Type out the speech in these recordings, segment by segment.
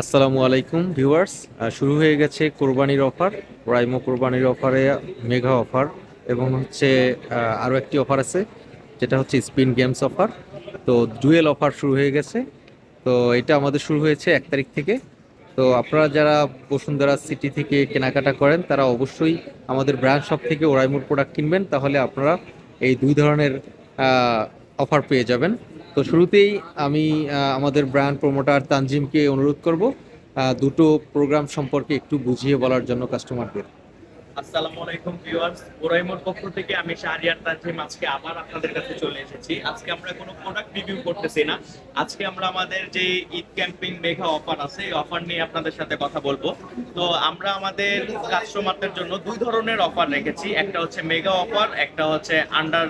আসসালামু আলাইকুম, ভিউয়ার্স। শুরু হয়ে গেছে কোরবানির অফার, প্রাইমো কোরবানির অফারে মেগা অফার এবং হচ্ছে আরও একটি অফার আছে, যেটা হচ্ছে স্পিন গেমস অফার। তো ডুয়েল অফার শুরু হয়ে গেছে। তো এটা আমাদের শুরু হয়েছে এক তারিখ থেকে। তো আপনারা যারা বসুন্ধরা সিটি থেকে কেনাকাটা করেন, তারা অবশ্যই আমাদের ব্র্যান্ড শপ থেকে ওরাইমোর প্রোডাক্ট কিনবেন, তাহলে আপনারা এই দুই ধরনের অফার পেয়ে যাবেন। তো শুরুতেই আমি আমাদের ব্র্যান্ড প্রমোটার তানজিমকে অনুরোধ করব দুটো প্রোগ্রাম সম্পর্কে একটু বুঝিয়ে বলার জন্য কাস্টমারদের। আসসালামু আলাইকুম ভিউয়ার্স ওরাইমোর পক্ষ থেকে আমি শাহরিয়ার তানজিম আজকে আবার আপনাদের কাছে চলে এসেছি। আজকে আমরা কোনো প্রোডাক্ট রিভিউ করতেছি না। আজকে আমরা আমাদের যে ঈদ ক্যাম্পিং মেঘা অফার আছে, এই অফার নিয়ে আপনাদের সাথে কথা বলব। তো আমরা আমাদের কাস্টমারদের জন্য দুই ধরনের অফার রেখেছি। একটা হচ্ছে মেগা অফার একটা হচ্ছে আন্ডার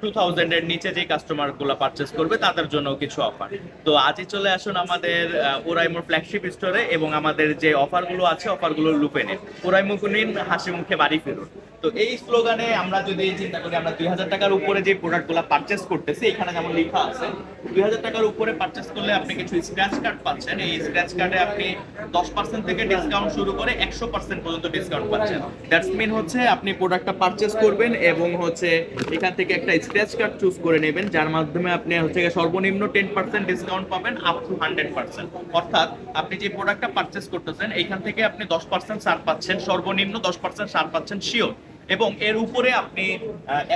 টু থাউজেন্ডের নিচে যে কাস্টমারগুলো পারচেস করবে, তাদের জন্য কিছু অফার তো আজই চলে আসুন আমাদের ওরাইমোর ফ্ল্যাগশিপ স্টোরে এবং আমাদের যে অফারগুলো আছে অফারগুলো লুপে নিন। ওরাইমো নিন হাসি মুখে বাড়ি ফিরুন। তো এই স্লোগানে আমরা যদি চিন্তা করি, আমরা দুই হাজার টাকার উপরে যে প্রোডাক্টগুলো পারচেস করতেছি, এখানে যেমন লেখা আছে, দুই হাজার টাকার উপরে পারচেস করলে আপনি কিছু স্ক্র্যাচ কার্ড পাচ্ছেন। এই স্ক্র্যাচ কার্ডে আপনি দশ পার্সেন্ট থেকে ডিসকাউন্ট শুরু করে একশো পার্সেন্ট পর্যন্ত ডিসকাউন্ট পাচ্ছেন। দ্যাটস মিন হচ্ছে আপনি প্রোডাক্টটা পারচেস করবেন এবং হচ্ছে এখান থেকে একটা স্ক্র্যাচ কার্ড চুজ করে নেবেন, যার মাধ্যমে আপনি হচ্ছে সর্বনিম্ন টেন পার্সেন্ট ডিসকাউন্ট পাবেন আপ টু হান্ড্রেড পার্সেন্ট অর্থাৎ আপনি যে প্রোডাক্টটা পারচেস করতেছেন এইখান থেকে আপনি দশ পার্সেন্ট ছাড় পাচ্ছেন, সর্বনিম্ন দশ পার্সেন্ট ছাড় পাচ্ছেন শিওর এবং এর উপরে আপনি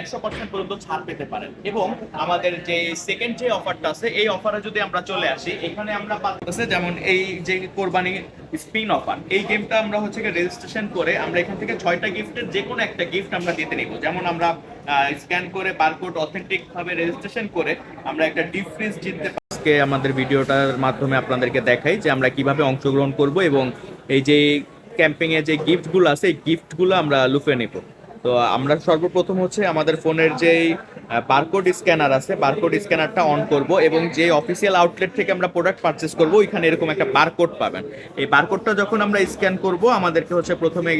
একশো পার্সেন্ট পর্যন্ত ছাড় পেতে পারেন। এবং আমাদের যে সেকেন্ড যে অফারটা আছে, এই অফারে যদি আমরা চলে আসি, এখানে আমরা পাচ্ছি যেমন এই যে কোরবানি স্পিন অফার এই গেমটা আমরা হচ্ছে রেজিস্ট্রেশন করে আমরা এখান থেকে ছয়টা গিফটের যে কোনো একটা গিফট আমরা দিতে নিব। যেমন আমরা স্ক্যান করে বারকোড অথেন্টিক ভাবে রেজিস্ট্রেশন করে আমরা একটা ডিপ ফ্রিজ জিততে আজকে আমাদের ভিডিওটার মাধ্যমে আপনাদেরকে দেখাই যে আমরা কীভাবে অংশগ্রহণ করব এবং এই যে ক্যাম্পিংয়ে যে গিফটগুলো আছে, এই গিফটগুলো আমরা লুফে নেব। তো আমরা সর্বপ্রথম হচ্ছে আমাদের ফোনের যেই বারকোড স্ক্যানার আছে বারকোড স্ক্যানারটা অন করব এবং যে অফিসিয়াল আউটলেট থেকে আমরা প্রোডাক্ট পারচেস করব, ওইখানে এরকম একটা বারকোড পাবেন। এই বারকোডটা যখন আমরা স্ক্যান করব, আমাদেরকে হচ্ছে প্রথমে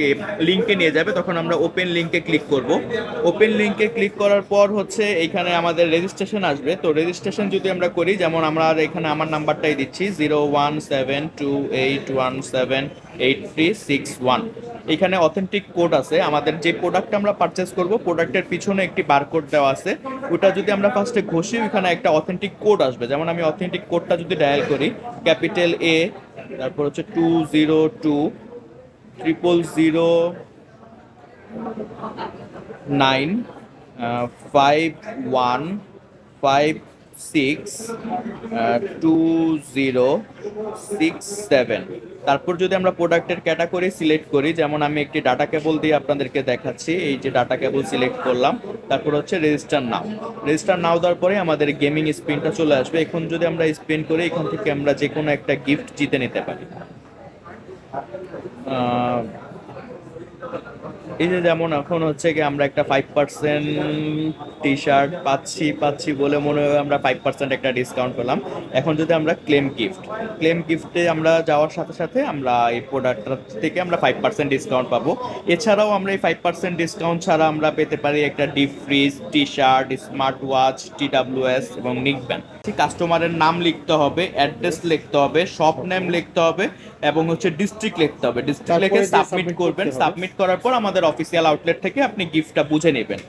লিঙ্কে নিয়ে যাবে, তখন আমরা ওপেন লিঙ্কে ক্লিক করব। ওপেন লিঙ্কে ক্লিক করার পর হচ্ছে এখানে আমাদের রেজিস্ট্রেশন আসবে। তো রেজিস্ট্রেশন যদি আমরা করি, যেমন আমরা এখানে আমার নাম্বারটাই দিচ্ছি zero one seven two eight one seven eight three six one এখানে অথেন্টিক কোড আছে। আমাদের যে প্রোডাক্ট আমরা পারচেস করব প্রোডাক্টের পিছনে একটি বারকোড দেওয়া আছে। ওটা যদি আমরা ফার্স্টে ঘষি ওখানে একটা অথেন্টিক কোড আসবে। যেমন আমি অথেন্টিক কোডটা যদি ডায়াল করি ক্যাপিটাল এ তারপর হচ্ছে two zero two triple zero nine five one five six two zero six seven তারপর যদি আমরা প্রোডাক্টের ক্যাটাগরি সিলেক্ট করি, যেমন আমি একটি ডাটা কেবল দিয়ে আপনাদেরকে দেখাচ্ছি, এই যে ডাটা কেবল সিলেক্ট করলাম, তারপর হচ্ছে রেজিস্টার নাও রেজিস্টার নাও দেওয়ার পরে আমাদের গেমিং স্পিনটা চলে আসবে। এখন যদি আমরা স্পিন করি, এখান থেকে আমরা যে কোনো একটা গিফট জিতে নিতে পারি। এই যে যেমন এখন হচ্ছে কি আমরা একটা ফাইভ পার্সেন্ট টি শার্ট পাচ্ছি পাচ্ছি বলে মনে হয় আমরা ফাইভ পার্সেন্ট একটা ডিসকাউন্ট পেলাম। এখন যদি আমরা ক্লেম গিফট ক্লেম গিফটে আমরা যাওয়ার সাথে সাথে আমরা এই প্রোডাক্টটা থেকে আমরা ফাইভ পার্সেন্ট ডিসকাউন্ট পাবো। এছাড়াও আমরা এই ফাইভ পার্সেন্ট ডিসকাউন্ট ছাড়া আমরা পেতে পারি একটা deep freeze T shirt smart watch T WS এবং নিক ব্যান্ড কাস্টমারের নাম লিখতে হবে অ্যাড্রেস লিখতে হবে শপ নেম লিখতে হবে এবং হচ্ছে ডিস্ট্রিক্ট লিখতে হবে। ডিস্ট্রিক্ট লিখে সাবমিট করবেন। সাবমিট করার পর আমাদের অফিসিয়াল আউটলেট থেকে আপনি গিফটটা বুঝে নেবেন।